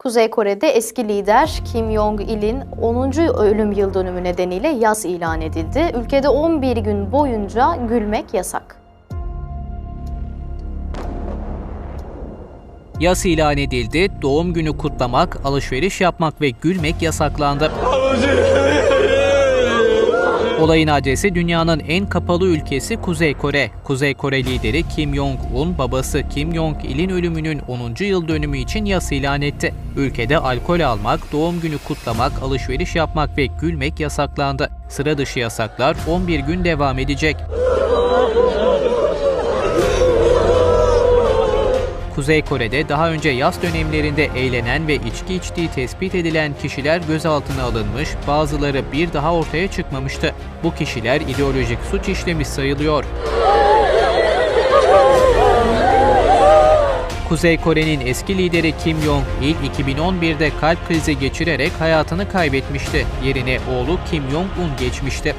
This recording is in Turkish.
Kuzey Kore'de eski lider Kim Jong-il'in 10. ölüm yıl dönümü nedeniyle yas ilan edildi. Ülkede 11 gün boyunca gülmek yasak. Yas ilan edildi, doğum günü kutlamak, alışveriş yapmak ve gülmek yasaklandı. Olayın adresi dünyanın en kapalı ülkesi Kuzey Kore. Kuzey Kore lideri Kim Jong-un babası Kim Jong-il'in ölümünün 10. yıl dönümü için yas ilan etti. Ülkede alkol almak, doğum günü kutlamak, alışveriş yapmak ve gülmek yasaklandı. Sıra dışı yasaklar 11 gün devam edecek. Kuzey Kore'de daha önce yaz dönemlerinde eğlenen ve içki içtiği tespit edilen kişiler gözaltına alınmış, bazıları bir daha ortaya çıkmamıştı. Bu kişiler ideolojik suç işlemiş sayılıyor. Kuzey Kore'nin eski lideri Kim Jong-il 2011'de kalp krizi geçirerek hayatını kaybetmişti. Yerine oğlu Kim Jong-un geçmişti.